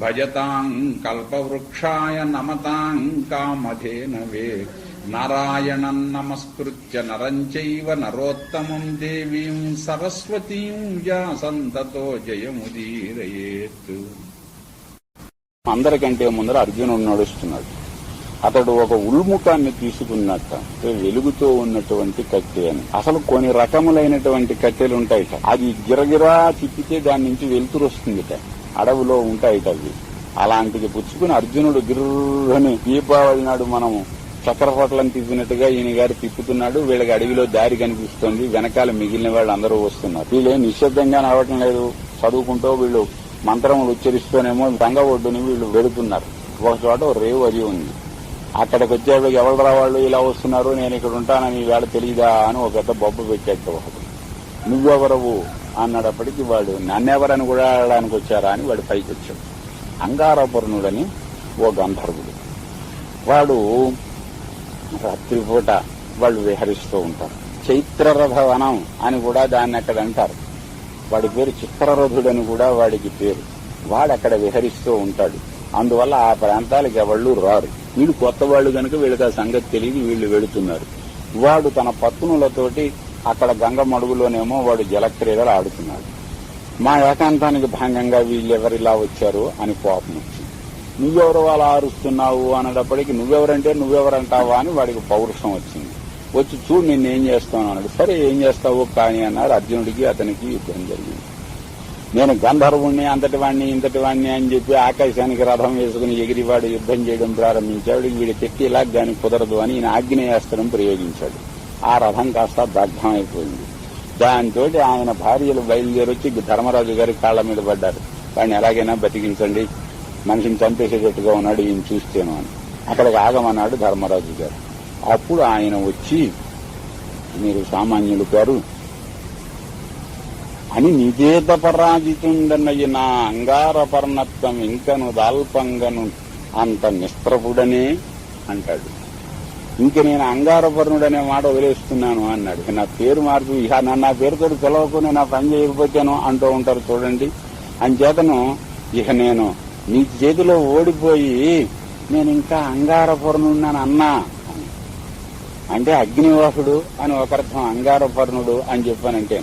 భజతాం కల్పవృక్షాయ నమతాం కామధేనవే నారాయణం నమస్కృత్య నరంచైవ నరోత్తమం దేవీం సరస్వతీం వ్యాసంతతో జయముదీరయేత్. అందరికంటే ముందర అర్జునుడు నడుస్తున్నాడు. అతడు ఒక ఉల్ముఖాన్ని తీసుకున్నట్ట వెలుగుతో ఉన్నటువంటి కట్టె అని. అసలు కొన్ని రకములైనటువంటి కట్టెలు ఉంటాయిట అది గిరగిరా తిప్పితే దాని నుంచి వెలుతురు వస్తుందిట. అడవిలో ఉంటాయి అవి అలాంటిది పుచ్చుకుని అర్జునుడు గిర్రని దీపావళి నాడు మనము. చక్రపట్లను తిప్పినట్టుగా ఈయన గారు తిప్పుతున్నాడు. వీళ్ళకి అడవిలో దారి కనిపిస్తుంది. వెనకాల మిగిలిన వాళ్ళు అందరూ వస్తున్నారు. వీళ్ళేం నిశ్శబ్దంగా నడవటం లేదు. చదువుకుంటూ వీళ్ళు మంత్రములు ఉచ్చరిస్తూనేమో గంగ ఒడ్డుని వీళ్ళు వెడుతున్నారు ఒక చోట రేవు అది ఉంది. అక్కడికి వచ్చేవాళ్ళకి ఎవరు వాళ్ళు? ఇలా వస్తున్నారు. నేను ఇక్కడ ఉంటానని వేళ తెలియదా అని ఒక పెద్ద బొబ్బ పెట్టాడు ఒకటి. నువ్వెవరవు? అన్నప్పటికీ వాడు నన్నెవరని కూడా ఆడడానికి వచ్చారా అని వాడు పైకి వచ్చాడు. అంగారపర్ణుడని ఓ గంధర్వుడు. వాడు రాత్రిపూట వాళ్ళు విహరిస్తూ ఉంటారు. చైత్రరథ వనం అని కూడా దాన్ని అక్కడ అంటారు. వాడి పేరు చిత్రరథుడని కూడా వాడికి పేరు. వాడు అక్కడ విహరిస్తూ ఉంటాడు. అందువల్ల ఆ ప్రాంతాలకు ఎవళ్ళు రారు. వీళ్ళు కొత్త వాళ్ళు కనుక వీళ్ళకి ఆ సంగతి తెలియదు వీళ్ళు వెళుతున్నారు. వాడు తన పత్నులతోటి అక్కడ గంగ మడుగులోనేమో వాడు జలక్రీడలు ఆడుతున్నాడు. మా ఏకాంతానికి భాగంగా వీళ్ళెవరిలా వచ్చారు అని కోపం వచ్చింది. నువ్వెవరు అలా ఆరుస్తున్నావు అనేటప్పటికి నువ్వెవరంటే నువ్వెవరంటావా అని వాడికి పౌరుషం వచ్చింది. వచ్చి చూడు నిన్నేం చేస్తాను అన్నాడు. సరే ఏం చేస్తావు కానీ అన్నారు అర్జునుడికి అతనికి యుద్ధం జరిగింది. నేను గంధర్వుణ్ణి అంతటి వాణ్ణి ఇంతటి వాణ్ణి అని చెప్పి ఆకాశానికి రథం వేసుకుని ఎగిరివాడు యుద్ధం చేయడం ప్రారంభించాడు. వీడి తెట్టి ఇలా దానికి కుదరదు అని ఈయన ఆగ్నేయాస్త్రం ప్రయోగించాడు. ఆ రథం కాస్త దగ్ధమైపోయింది. అయిపోయింది దాంతో ఆయన భార్యలు బయలుదేరొచ్చి ధర్మరాజు గారి కాళ్ళ మీద పడ్డారు. వాడిని ఎలాగైనా బతికించండి. మనిషిని చంపేసేటట్టుగా ఉన్నాడు ఈయన చూస్తేను అని. అక్కడికి ఆగమన్నాడు ధర్మరాజు గారు. అప్పుడు ఆయన వచ్చి మీరు సామాన్యులు గారు అని నిజేత పరాజితుండన్నయ్య నా అంగారపర్ణత్వం ఇంకను దాల్పంగను అంత నిస్త్రపుడనే అంటాడు. ఇంక నేను అంగారపర్ణుడు అనే మాట వదిలేస్తున్నాను అన్నాడు. నా పేరు మార్పు ఇహ నా పేరుతో పిలవకునే నా పని చేయకపోతాను అంటూ ఉంటారు చూడండి. అంచేతను ఇక నేను నీ చేతిలో ఓడిపోయి నేను ఇంకా అంగారపర్ణుడిని అన్నా. అంటే అగ్నివాసుడు అని ఒకర్థం అంగారపర్ణుడు అని చెప్పానంటే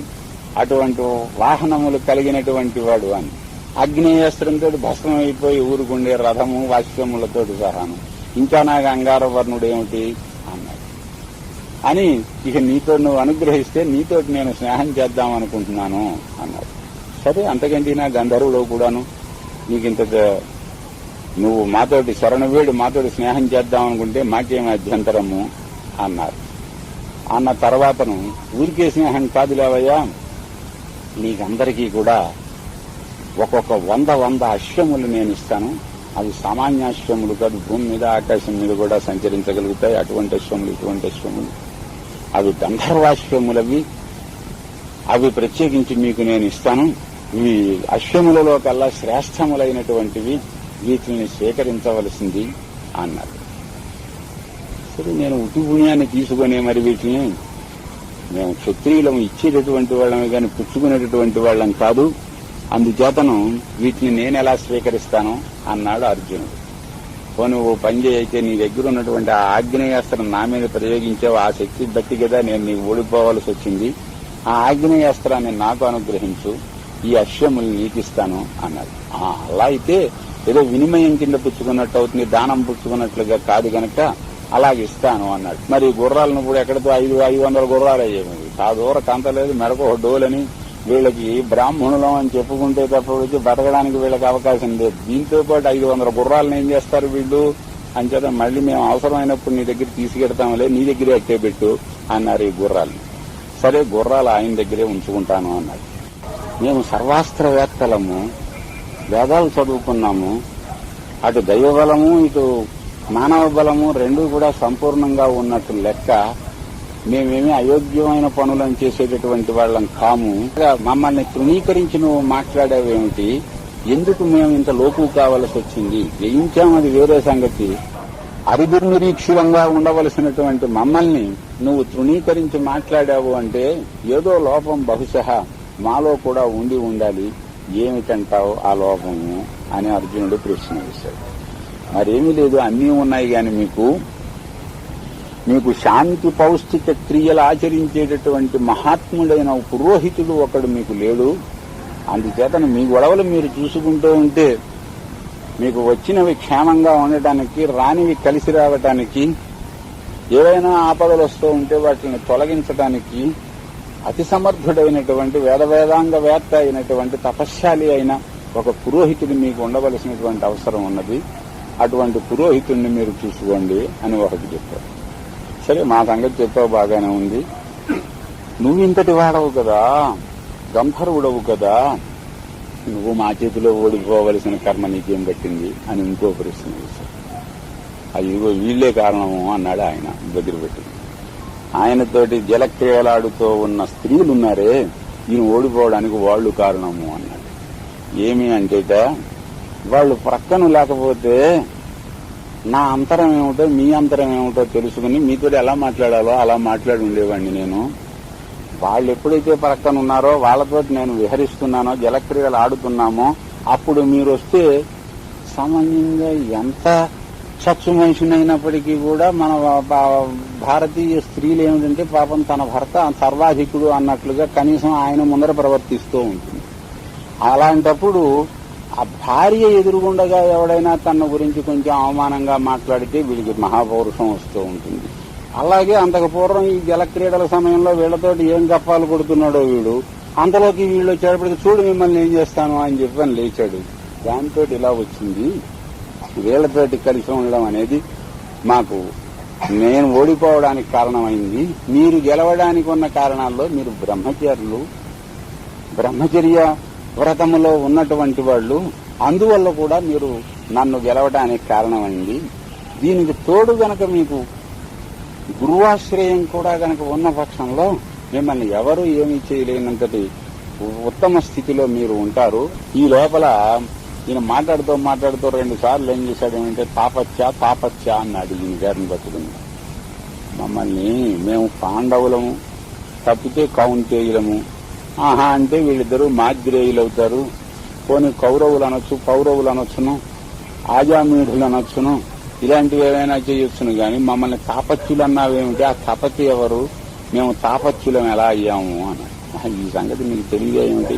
అటువంటి వాహనములు కలిగినటువంటి వాడు అని. అగ్నేయాస్త్రంతో భస్మం అయిపోయి ఊరుకుండే రథము వాక్యములతో సహాను. ఇంకా నాకు అంగారవర్ణుడు ఏమిటి? అన్నాడు. అని ఇక నీతో నువ్వు అనుగ్రహిస్తే నీతో నేను స్నేహం చేద్దాం అనుకుంటున్నాను అన్నాడు. సరే అంతకంటే నా గంధర్వుడు కూడాను నీకు ఇంత నువ్వు మాతోటి శరణవేడు మాతోటి స్నేహం చేద్దాం అనుకుంటే మాకేం అభ్యంతరము? అన్నారు అన్న తర్వాతను ఊరికే స్నేహం కాదులేవయ్యా నీకందరికీ కూడా ఒక్కొక్క వంద వంద అశ్వములు నేను ఇస్తాను అవి సామాన్యాశ్వములు కాదు. భూమి మీద ఆకాశం మీద కూడా సంచరించగలుగుతాయి. అటువంటి అశ్వములు ఇటువంటి అశ్వములు. అవి గంధర్వాశ్వములవి అవి ప్రత్యేకించి మీకు నేను ఇస్తాను. ఈ అశ్వములలో కల్లా శ్రేష్టములైనటువంటివి. వీటిని స్వీకరించవలసింది అన్నారు. సరే నేను ఉటి పుణ్యాన్ని తీసుకునే మరి వీటిని మేము క్షత్రియులం ఇచ్చేటటువంటి వాళ్ళమే కానీ పుచ్చుకునేటటువంటి వాళ్ళం కాదు. అందుచేతను వీటిని నేను ఎలా స్వీకరిస్తాను? అన్నాడు అర్జునుడు. పోను ఓ పని అయితే నీ దగ్గర ఉన్నటువంటి ఆ ఆగ్నేయాస్త్రం నా మీద ప్రయోగించావు ఆ శక్తి బట్టి కదా నేను నీకు ఓడిపోవాల్సి వచ్చింది. ఆ ఆగ్నేయాస్త్రాన్ని నాకు అనుగ్రహించు ఈ అశ్వములు నీకిస్తాను అన్నాడు. అలా అయితే ఏదో వినిమయం కింద పుచ్చుకున్నట్టు అవుతుంది దానం పుచ్చుకున్నట్లుగా కాదు గనక అలాగే ఇస్తాను అన్నాడు. మరి గుర్రాలను కూడా ఎక్కడితో ఐదు ఐదు వందల గుర్రాలు అయ్యేవి ఆ దూర కంతలేదు మెడకు ఒక డోలని వీళ్ళకి బ్రాహ్మణులం అని చెప్పుకుంటే తప్ప వచ్చి బతకడానికి వీళ్ళకి అవకాశం లేదు. దీంతో పాటు ఐదు వందల గుర్రాలను ఏం చేస్తారు వీళ్ళు? అంచేత మళ్ళీ మేము అవసరమైనప్పుడు నీ దగ్గర తీసుకెడతాంలే నీ దగ్గరే అట్టే పెట్టు అన్నారు ఈ గుర్రాలు. సరే గుర్రాలు ఆయన దగ్గరే ఉంచుకుంటాను అన్నాడు మేము సర్వాస్త్రవేత్తలము వేదాలు చదువుకున్నాము. అటు దైవ బలము ఇటు మానవ బలము రెండు కూడా సంపూర్ణంగా ఉన్నట్టు లెక్క మేమేమి అయోగ్యమైన పనులను చేసేటటువంటి వాళ్ళం కాము. మమ్మల్ని తృణీకరించి నువ్వు మాట్లాడావేమిటి? ఎందుకు మేము ఇంత లోపు కావలసి వచ్చింది? జయించామది వేరే సంగతి. అరిదుర్నిరీక్షులంగా ఉండవలసినటువంటి మమ్మల్ని నువ్వు తృణీకరించి మాట్లాడావు అంటే ఏదో లోపం బహుశ మాలో కూడా ఉండి ఉండాలి. ఏమిటంటావు ఆ లోపము? అని అర్జునుడు ప్రశ్న వేశాడు. మరేమీ లేదు అన్నీ ఉన్నాయి గాని మీకు. మీకు శాంతి పౌష్టిక క్రియలు ఆచరించేటటువంటి మహాత్ముడైన పురోహితుడు ఒకడు మీకు లేడు. అందుచేతను మీ గొడవలు మీరు చూసుకుంటూ ఉంటే మీకు వచ్చినవి క్షేమంగా ఉండటానికి రానివి కలిసి రావటానికి ఏవైనా ఆపదలు వస్తూ ఉంటే వాటిని తొలగించడానికి అతి సమర్థుడైనటువంటి వేద వేదాంగ వేత్త అయినటువంటి తపశ్శాలి అయిన ఒక పురోహితుడు మీకు ఉండవలసినటువంటి అవసరం ఉన్నది. అటువంటి పురోహితుడిని మీరు చూసుకోండి అని ఒకటి చెప్పారు. సరే మా సంగతి చెప్పావు బాగానే ఉంది. నువ్వు ఇంతటి వాడవు కదా గంధర్వుడవు కదా. నువ్వు మా చేతిలో ఓడిపోవలసిన కర్మ నీకేం పట్టింది అని ఇంకో ప్రశ్న వేశాడు. అది ఇదిగో వీళ్ళే కారణము అన్నాడు ఆయన దగ్గర పెట్టి. ఆయనతోటి జలక్రీడలాడుతూ ఉన్న స్త్రీలున్నారే ఈయన ఓడిపోవడానికి వాళ్ళు కారణము అన్నాడు. ఏమి అంటేట వాళ్ళు ప్రక్కను లేకపోతే నా అంతరం ఏమిటో మీ అంతరం ఏమిటో తెలుసుకుని మీతో ఎలా మాట్లాడాలో అలా మాట్లాడి ఉండేవాడిని నేను. వాళ్ళు ఎప్పుడైతే పక్కన ఉన్నారో వాళ్ళతో నేను విహరిస్తున్నానో జలక్రియలు ఆడుతున్నామో అప్పుడు మీరు వస్తే సామాన్యంగా ఎంత చచ్చు మనిషినైనప్పటికీ కూడా మన భారతీయ స్త్రీలు ఏమిటంటే పాపం తన భర్త సర్వాధికుడు అన్నట్లుగా కనీసం ఆయన ముందర ప్రవర్తిస్తూ ఉంటుంది. అలాంటప్పుడు ఆ భార్య ఎదురుగుండగా ఎవడైనా తన గురించి కొంచెం అవమానంగా మాట్లాడితే వీడికి మహాపౌరుషం వస్తూ ఉంటుంది. అలాగే అంతకు పూర్వం ఈ జలక్రీడల సమయంలో వీళ్ళతోటి ఏం గప్పాలు కొడుతున్నాడో వీడు. అంతలోకి వీళ్ళు వచ్చేటప్పటికి చూడు మిమ్మల్ని ఏం చేస్తాను అని చెప్పి అని లేచాడు. దాంతో ఇలా వచ్చింది. వీళ్ళతోటి కలిసి ఉండడం అనేది మాకు నేను ఓడిపోవడానికి కారణమైంది. మీరు గెలవడానికి ఉన్న కారణాల్లో మీరు బ్రహ్మచారులు. బ్రహ్మచర్య వ్రతములో ఉన్నటువంటి వాళ్ళు అందువల్ల కూడా మీరు నన్ను గెలవడానికి కారణమైంది. దీనికి తోడు గనక మీకు గురువాశ్రయం కూడా గనక ఉన్న పక్షంలో మిమ్మల్ని ఎవరు ఏమీ చేయలేనంతటి ఉత్తమ స్థితిలో మీరు ఉంటారు. ఈ లోపల ఈయన మాట్లాడుతూ మాట్లాడుతూ రెండు సార్లు ఏం చేశాడు ఏమంటే తాపత్య తాపత్య అన్నాడు ఈయన గారిని బతుకుని మమ్మల్ని మేము పాండవులము తప్పితే కౌంతేయులము ఆహా అంటే వీళ్ళిద్దరూ మాద్రేయులు అవుతారు పోనీ కౌరవులు అనొచ్చు పౌరవులు అనొచ్చును ఆజామీఢులు అనొచ్చును ఇలాంటివి ఏవైనా చేయొచ్చును కానీ మమ్మల్ని తాపత్యులు అన్నావేమిటి ఆ తపతి ఎవరు? మేము తాపత్యులం ఎలా అయ్యాము అని. ఈ సంగతి మీకు తెలియదే ఏమిటి?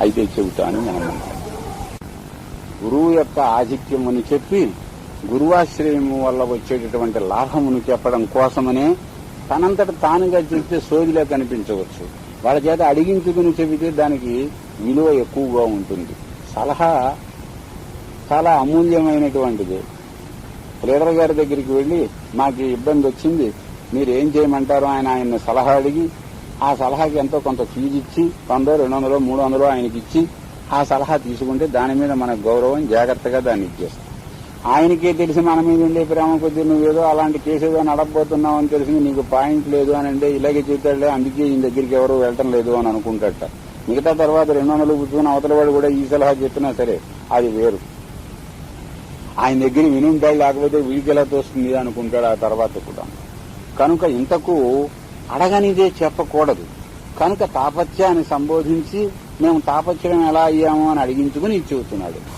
అయితే చెబుతాను మనం గురువు యొక్క ఆధిక్యముని చెప్పి గురువాశ్రయము వల్ల వచ్చేటటువంటి లాభమును చెప్పడం కోసమనే తనంతట తానుగా చెప్తే సోదిలో కనిపించవచ్చు. వాళ్ళ చేత అడిగించుకుని చెబితే దానికి విలువ ఎక్కువగా ఉంటుంది. సలహా చాలా అమూల్యమైనటువంటిది. లీడర్ గారి దగ్గరికి వెళ్ళి మాకు ఇబ్బంది వచ్చింది మీరు ఏం చేయమంటారో ఆయన ఆయన సలహా అడిగి ఆ సలహాకి ఎంతో కొంత ఫీజు ఇచ్చి వందో రెండు వందలు మూడు వందలు ఆయనకి ఇచ్చి ఆ సలహా తీసుకుంటే దాని మీద మన గౌరవం జాగ్రత్తగా దాన్ని ఇచ్చేస్తాం. ఆయనకే తెలిసి మన మీద ఉండే ప్రేమ కొద్ది నువ్వేదో అలాంటి కేసు ఏదో నడపబోతున్నావు అని తెలిసింది నీకు పాయింట్ లేదు అని అంటే ఇలాగే చెబుతాడులే అందుకే ఈ దగ్గరికి ఎవరు వెళ్ళటం లేదు అని అనుకుంటాట మిగతా తర్వాత రెండు వందలు పుచ్చుకుని అవతల వాడు కూడా ఈ సలహా చెప్పినా సరే అది వేరు. ఆయన దగ్గర వినుంటాడు లేకపోతే వీడికి ఎలా తోస్తుంది అనుకుంటాడు ఆ తర్వాత కూడా. కనుక ఇంతకు అడగనిదే చెప్పకూడదు. కనుక తాపత్యాన్ని సంబోధించి మేము తాపత్యం ఎలా అయ్యాము అని అడిగించుకుని ఇది చెబుతున్నాడు.